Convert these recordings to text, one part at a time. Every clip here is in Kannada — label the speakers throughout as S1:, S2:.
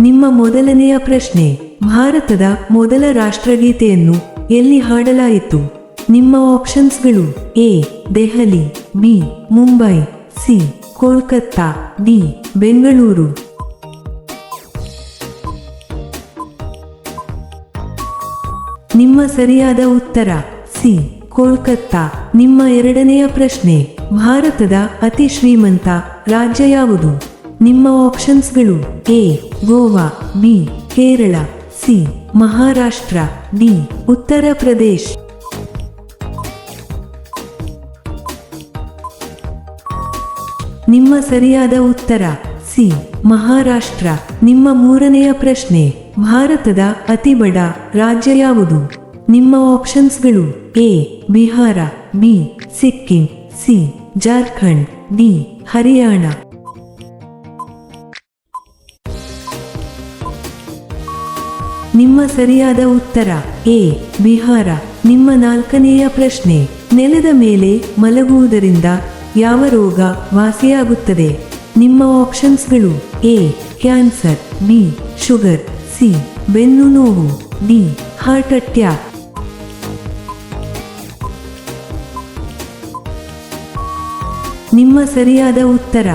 S1: ನಿಮ್ಮ ಮೊದಲನೆಯ ಪ್ರಶ್ನೆ, ಭಾರತದ ಮೊದಲ ರಾಷ್ಟ್ರಗೀತೆಯನ್ನು ಎಲ್ಲಿ ಹಾಡಲಾಯಿತು? ನಿಮ್ಮ ಆಪ್ಷನ್ಸ್ಗಳು A, Delhi, B, Mumbai, C, Kolkata, D, Bengaluru. ನಿಮ್ಮ ಸರಿಯಾದ ಉತ್ತರ, ಸಿ, ಕೋಲ್ಕತ್ತಾ. ನಿಮ್ಮ ಎರಡನೆಯ ಪ್ರಶ್ನೆ, ಭಾರತದ ಅತಿ ಶ್ರೀಮಂತ ರಾಜ್ಯ ಯಾವುದು? ನಿಮ್ಮ ಆಪ್ಷನ್ಸ್ಗಳು A Goa B Kerala, C, Maharashtra, D, Uttar Pradesh. ನಿಮ್ಮ ಸರಿಯಾದ ಉತ್ತರ, ಸಿ, ಮಹಾರಾಷ್ಟ್ರ. ನಿಮ್ಮ ಮೂರನೆಯ ಪ್ರಶ್ನೆ, ಭಾರತದ ಅತಿ ಬಡ ರಾಜ್ಯ ಯಾವುದು? ನಿಮ್ಮ ಆಪ್ಷನ್ಸ್ಗಳು, A, Bihar, B, Sikkim, C, Jharkhand, D, Haryana. ನಿಮ್ಮ ಸರಿಯಾದ ಉತ್ತರ, ಎ, ಬಿಹಾರ. ನಿಮ್ಮ ನಾಲ್ಕನೆಯ ಪ್ರಶ್ನೆ, ನೆಲದ ಮೇಲೆ ಮಲಗುವುದರಿಂದ ಯಾವ ರೋಗ ವಾಸಿಯಾಗುತ್ತದೆ? ನಿಮ್ಮ ಆಪ್ಷನ್ಸ್ಗಳು, A, cancer, B, sugar, C, ಬೆನ್ನು ನೋವು, ಡಿ, ಹಾರ್ಟ್ ಅಟ್ಯಾಕ್. ನಿಮ್ಮ ಸರಿಯಾದ ಉತ್ತರ,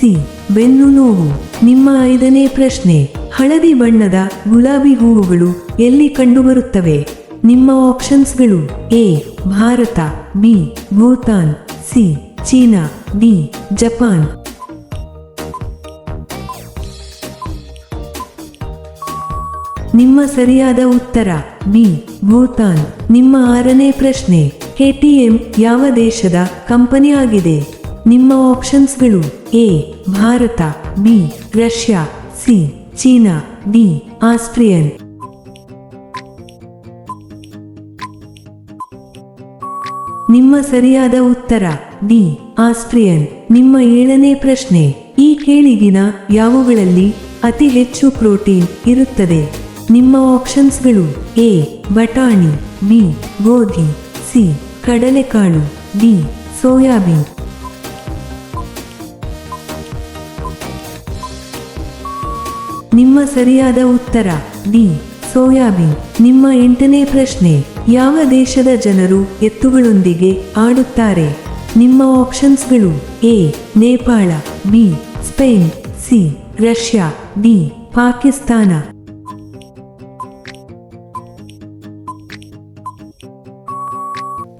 S1: ಸಿ, ಬೆನ್ನು ನೋವು. ನಿಮ್ಮ ಐದನೇ ಪ್ರಶ್ನೆ, ಹಳದಿ ಬಣ್ಣದ ಗುಲಾಬಿ ಹೂವುಗಳು ಎಲ್ಲಿ ಕಂಡುಬರುತ್ತವೆ? ನಿಮ್ಮ ಆಪ್ಷನ್ಸ್ಗಳು A, Bharat, B, Bhutan, C, China, D, Japan. ನಿಮ್ಮ ಸರಿಯಾದ ಉತ್ತರ, ಬಿ, ಭೂತಾನ್. ನಿಮ್ಮ ಆರನೇ ಪ್ರಶ್ನೆ ಕೆಟಿಎಂ ಯಾವ ದೇಶದ ಕಂಪನಿ ಆಗಿದೆ ನಿಮ್ಮ ಆಪ್ಷನ್ಸ್ಗಳು A, Bharat, B Russia, C, China, D, Austrian. ನಿಮ್ಮ ಸರಿಯಾದ ಉತ್ತರ, ಡಿ, ಆಸ್ಟ್ರಿಯನ್. ನಿಮ್ಮ ಏಳನೇ ಪ್ರಶ್ನೆ, ಈ ಕೇಳಿಗಿನ ಯಾವುಗಳಲ್ಲಿ ಅತಿ ಹೆಚ್ಚು ಪ್ರೋಟೀನ್ ಇರುತ್ತದೆ? ನಿಮ್ಮ ಆಪ್ಷನ್ಸ್ಗಳು, ಎ, ಬಟಾಣಿ, ಬಿ, ಗೋಧಿ, ಸಿ, ಕಡಲೆಕಾಳು, ಡಿ, ಸೋಯಾಬೀನ್. ನಿಮ್ಮ ಸರಿಯಾದ ಉತ್ತರ ಡಿ ಸೋಯಾಬೀನ್. ನಿಮ್ಮ ಎಂಟನೇ ಪ್ರಶ್ನೆ, ಯಾವ ದೇಶದ ಜನರು ಎತ್ತುಗಳೊಂದಿಗೆ ಆಡುತ್ತಾರೆ? ನಿಮ್ಮ ಆಪ್ಷನ್ಸ್ಗಳು A, Nepal, B, Spain, C, Russia, D, Pakistan.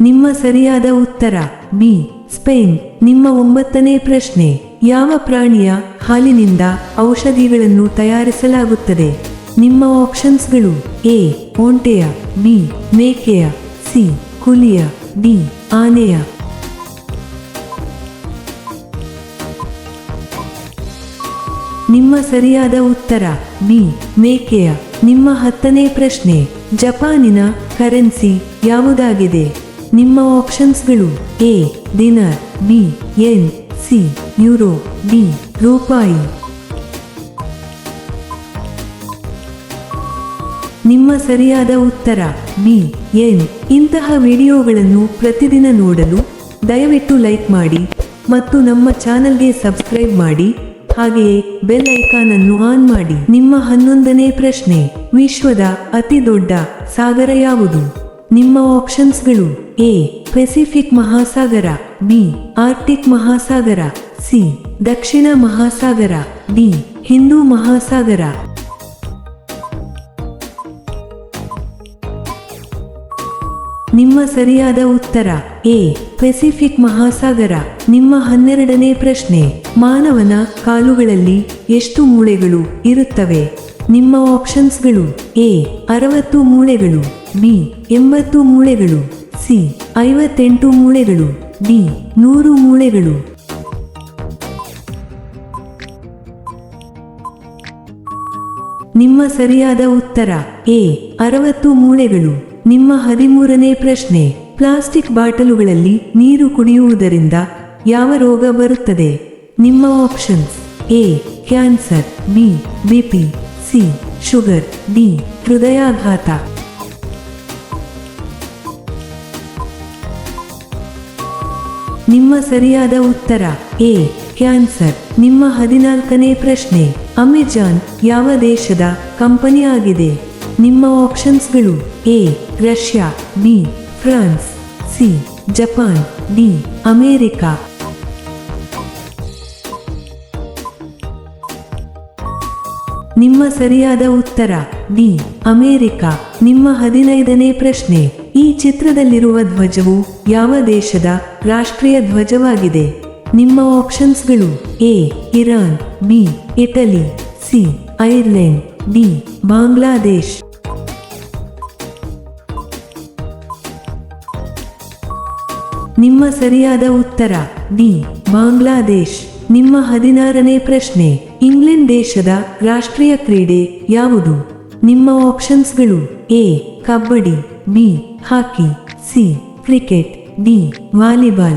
S1: ನಿಮ್ಮ ಸರಿಯಾದ ಉತ್ತರ, ಬಿ, ಸ್ಪೇನ್. ನಿಮ್ಮ ಒಂಬತ್ತನೇ ಪ್ರಶ್ನೆ ಯಾವ ಪ್ರಾಣಿಯ ಹಾಲಿನಿಂದ ಔಷಧಿಗಳನ್ನು ತಯಾರಿಸಲಾಗುತ್ತದೆ? ನಿಮ್ಮ ಆಪ್ಷನ್ಸ್ಗಳು ಎ, ಒಂಟೆಯ, ಬಿ, ಮೇಕೆಯ, ಸಿ, ಹುಲಿಯ, ಡಿ, ಆನೆಯ. ನಿಮ್ಮ ಸರಿಯಾದ ಉತ್ತರ, ಬಿ, ಮೇಕೆಯ. ನಿಮ್ಮ ಹತ್ತನೇ ಪ್ರಶ್ನೆ, ಜಪಾನಿನ ಕರೆನ್ಸಿ ಯಾವುದಾಗಿದೆ? ನಿಮ್ಮ ಆಪ್ಷನ್ಸ್ಗಳು A dinar B, yen. C euro D ರೂಪಾಯಿ. ನಿಮ್ಮ ಸರಿಯಾದ ಉತ್ತರ, ಬಿ, ಎನ್. ಇಂತಹ ವಿಡಿಯೋಗಳನ್ನು ಪ್ರತಿದಿನ ನೋಡಲು ದಯವಿಟ್ಟು ಲೈಕ್ ಮಾಡಿ ಮತ್ತು ನಮ್ಮ ಚಾನಲ್ಗೆ ಸಬ್ಸ್ಕ್ರೈಬ್ ಮಾಡಿ, ಹಾಗೆಯೇ ಬೆಲ್ ಐಕಾನ್ ಅನ್ನು ಆನ್ ಮಾಡಿ. ನಿಮ್ಮ ಹನ್ನೊಂದನೇ ಪ್ರಶ್ನೆ, ವಿಶ್ವದ ಅತಿ ದೊಡ್ಡ ಸಾಗರ ಯಾವುದು? ನಿಮ್ಮ ಆಪ್ಷನ್ಸ್ಗಳು ಎ ಪೆಸಿಫಿಕ್ ಮಹಾಸಾಗರ ಬಿ ಆರ್ಟಿಕ್ ಮಹಾಸಾಗರ ಸಿ ದಕ್ಷಿಣ ಮಹಾಸಾಗರ ಡಿ ಹಿಂದೂ ಮಹಾಸಾಗರ ನಿಮ್ಮ ಸರಿಯಾದ ಉತ್ತರ ಎ ಪೆಸಿಫಿಕ್ ಮಹಾಸಾಗರ ನಿಮ್ಮ ಹನ್ನೆರಡನೇ ಪ್ರಶ್ನೆ, ಮಾನವನ ಕಾಲುಗಳಲ್ಲಿ ಎಷ್ಟು ಮೂಳೆಗಳು ಇರುತ್ತವೆ? ನಿಮ್ಮ ಆಪ್ಷನ್ಸ್ಗಳು ಎ ಅರವತ್ತು ಮೂಳೆಗಳು ಬಿ ಎಂಬತ್ತು ಮೂಳೆಗಳು ಸಿ ಐವತ್ತೆಂಟು ಮೂಳೆಗಳು ಡಿ ನೂರು ಮೂಳೆಗಳು. ನಿಮ್ಮ ಸರಿಯಾದ ಉತ್ತರ ಎ ಅರವತ್ತು ಮೂಳೆಗಳು. ನಿಮ್ಮ ಹದಿಮೂರನೇ ಪ್ರಶ್ನೆ, ಪ್ಲಾಸ್ಟಿಕ್ ಬಾಟಲುಗಳಲ್ಲಿ ನೀರು ಕುಡಿಯುವುದರಿಂದ ಯಾವ ರೋಗ ಬರುತ್ತದೆ? ನಿಮ್ಮ options A cancer B BP C sugar D ಹೃದಯಾಘಾತ ನಿಮ್ಮ ಸರಿಯಾದ ಉತ್ತರ ಎ ಕ್ಯಾನ್ಸರ್ ನಿಮ್ಮ ಹದಿನಾಲ್ಕನೇ ಪ್ರಶ್ನೆ ಅಮೆಜಾನ್ ಯಾವ ದೇಶದ ಕಂಪನಿ ಆಗಿದೆ? ನಿಮ್ಮ ಆಪ್ಷನ್ಸ್ಗಳು A Russia B France C Japan D America ನಿಮ್ಮ ಸರಿಯಾದ ಉತ್ತರ, ಡಿ, ಅಮೇರಿಕ. ನಿಮ್ಮ ಹದಿನೈದನೇ ಪ್ರಶ್ನೆ. ಈ ಚಿತ್ರದಲ್ಲಿರುವ ಧ್ವಜವು ಯಾವ ದೇಶದ ರಾಷ್ಟ್ರೀಯ ಧ್ವಜವಾಗಿದೆ? ನಿಮ್ಮ ಆಪ್ಷನ್ಸ್ಗಳು A, Iran, B, Italy, C, Ireland, D, Bangladesh. ನಿಮ್ಮ ಸರಿಯಾದ ಉತ್ತರ, ಡಿ, ಬಾಂಗ್ಲಾದೇಶ್. ನಿಮ್ಮ ಹದಿನಾರನೇ ಪ್ರಶ್ನೆ. ಇಂಗ್ಲೆಂಡ್ ದೇಶದ ರಾಷ್ಟ್ರೀಯ ಕ್ರೀಡೆ ಯಾವುದು? ನಿಮ್ಮ ಆಪ್ಷನ್ಸ್ಗಳು A, kabaddi, B, hockey, C, cricket, D, volleyball.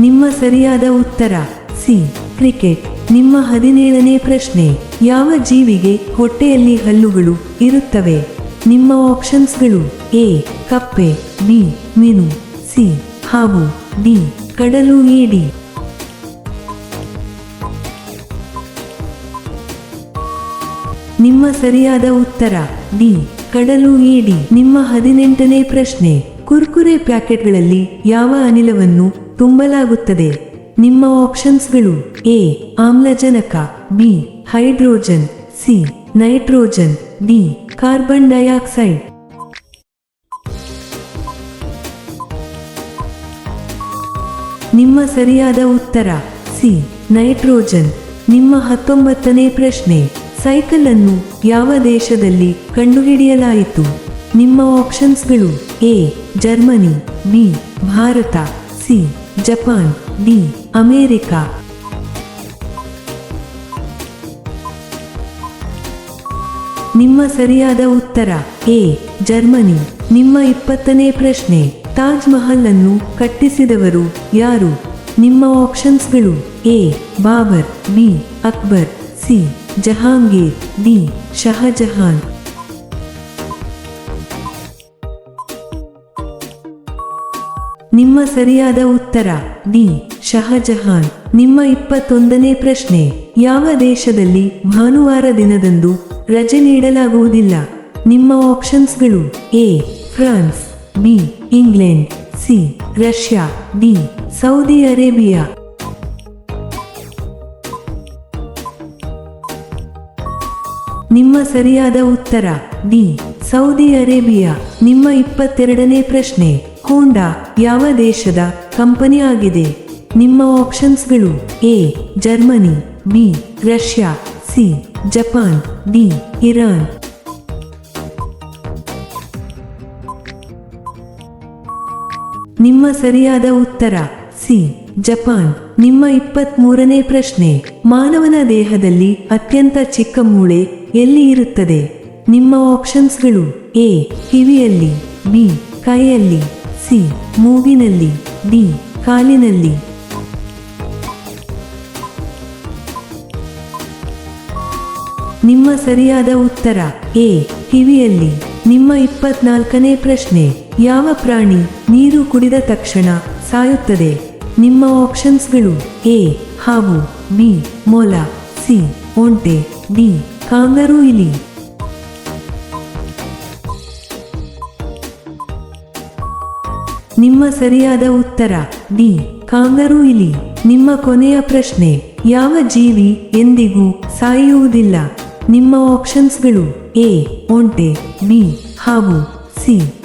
S1: ನಿಮ್ಮ ಸರಿಯಾದ ಉತ್ತರ, ಸಿ, ಕ್ರಿಕೆಟ್. ನಿಮ್ಮ ಹದಿನೇಳನೇ ಪ್ರಶ್ನೆ, ಯಾವ ಜೀವಿಗೆ ಹೊಟ್ಟೆಯಲ್ಲಿ ಹಲ್ಲುಗಳು ಇರುತ್ತವೆ? ನಿಮ್ಮ ಆಪ್ಷನ್ಸ್ಗಳು ಎ, ಕಪ್ಪೆ, ಬಿ, ಮೀನು, ಸಿ, ಹಾವು. ಡಿ ಕಡಲು ಏಡಿ ನಿಮ್ಮ ಸರಿಯಾದ ಉತ್ತರ ಡಿ ಕಡಲು ಏಡಿ ನಿಮ್ಮ ಹದಿನೆಂಟನೇ ಪ್ರಶ್ನೆ, ಕುರ್ಕುರೆ ಪ್ಯಾಕೆಟ್ಗಳಲ್ಲಿ ಯಾವ ಅನಿಲವನ್ನು ತುಂಬಲಾಗುತ್ತದೆ? ನಿಮ್ಮ ಆಪ್ಷನ್ಸ್ಗಳು ಎ, ಆಮ್ಲಜನಕ, B, hydrogen, C, nitrogen, D, carbon dioxide. ನಿಮ್ಮ ಸರಿಯಾದ ಉತ್ತರ. ಸಿ. ನೈಟ್ರೋಜನ್. ನಿಮ್ಮ ಹತ್ತೊಂಬತ್ತನೇ ಪ್ರಶ್ನೆ. ಸೈಕಲ್ ಅನ್ನು ಯಾವ ದೇಶದಲ್ಲಿ ಕಂಡುಹಿಡಿಯಲಾಯಿತು? ನಿಮ್ಮ ಆಪ್ಷನ್ಸ್ಗಳು A. Germany, B. Bharat, C. Japan, D. America. ನಿಮ್ಮ ಸರಿಯಾದ ಉತ್ತರ. ಎ. ಜರ್ಮನಿ. ನಿಮ್ಮ ಇಪ್ಪತ್ತನೇ ಪ್ರಶ್ನೆ. ತಾಜ್ ಮಹಲ್ ಅನ್ನು ಕಟ್ಟಿಸಿದವರು ಯಾರು? ನಿಮ್ಮ ಆಪ್ಷನ್ಸ್ಗಳು A. Babur, B. Akbar, C. Jahangir, D. Shahjahan. ನಿಮ್ಮ ಸರಿಯಾದ ಉತ್ತರ, ಡಿ. ಶಹಜಹಾನ್. ನಿಮ್ಮ ಇಪ್ಪತ್ತೊಂದನೇ ಪ್ರಶ್ನೆ, ಯಾವ ದೇಶದಲ್ಲಿ ಭಾನುವಾರ ದಿನದಂದು ರಜೆ ನೀಡಲಾಗುವುದಿಲ್ಲ? ನಿಮ್ಮ ಆಪ್ಷನ್ಸ್ಗಳು A. France. B England, C, Russia, D, Saudi Arabia. ನಿಮ್ಮ ಸರಿಯಾದ ಉತ್ತರ, ಡಿ, ಸೌದಿ ಅರೇಬಿಯಾ. ನಿಮ್ಮ ಇಪ್ಪತ್ತೆರಡನೇ ಪ್ರಶ್ನೆ, ಹೋಂಡಾ, ಯಾವ ದೇಶದ ಕಂಪನಿ ಆಗಿದೆ? ನಿಮ್ಮ ಆಪ್ಷನ್ಸ್ಗಳು, A, Germany, B, Russia, C, Japan, D, Iran. ನಿಮ್ಮ ಸರಿಯಾದ ಉತ್ತರ, ಸಿ. ಜಪಾನ್. ನಿಮ್ಮ ಇಪ್ಪತ್ತ್ ಮೂರನೇ ಪ್ರಶ್ನೆ, ಮಾನವನ ದೇಹದಲ್ಲಿ ಅತ್ಯಂತ ಚಿಕ್ಕ ಮೂಳೆ ಎಲ್ಲಿ ಇರುತ್ತದೆ? ನಿಮ್ಮ ಆಪ್ಷನ್ಸ್ಗಳು, ಎ. ಕಿವಿಯಲ್ಲಿ, ಬಿ. ಕೈಯಲ್ಲಿ, ಸಿ. ಮೂಗಿನಲ್ಲಿ, ಡಿ. ಕಾಲಿನಲ್ಲಿ. ನಿಮ್ಮ ಸರಿಯಾದ ಉತ್ತರ, ಎ. ಕಿವಿಯಲ್ಲಿ. ನಿಮ್ಮ ಇಪ್ಪತ್ನಾಲ್ಕನೇ ಪ್ರಶ್ನೆ ಯಾವ ಪ್ರಾಣಿ ನೀರು ಕುಡಿದ ತಕ್ಷಣ ಸಾಯುತ್ತದೆ? ನಿಮ್ಮ ಆಪ್ಷನ್ಸ್ಗಳು ಎ ಹಾವು ಬಿ, ಮೊಲ, ಸಿ, ಒಂಟೆ, ಡಿ, ಕಾಂಗರು ಇಲಿ. ನಿಮ್ಮ ಸರಿಯಾದ ಉತ್ತರ, ಡಿ, ಕಾಂಗರು ಇಲಿ. ನಿಮ್ಮ ಕೊನೆಯ ಪ್ರಶ್ನೆ, ಯಾವ ಜೀವಿ ಎಂದಿಗೂ ಸಾಯುವುದಿಲ್ಲ? ನಿಮ್ಮ ಆಪ್ಷನ್ಸ್ಗಳು ಎ, ಒಂಟೆ, ಬಿ ಹಾವು ಸಿ.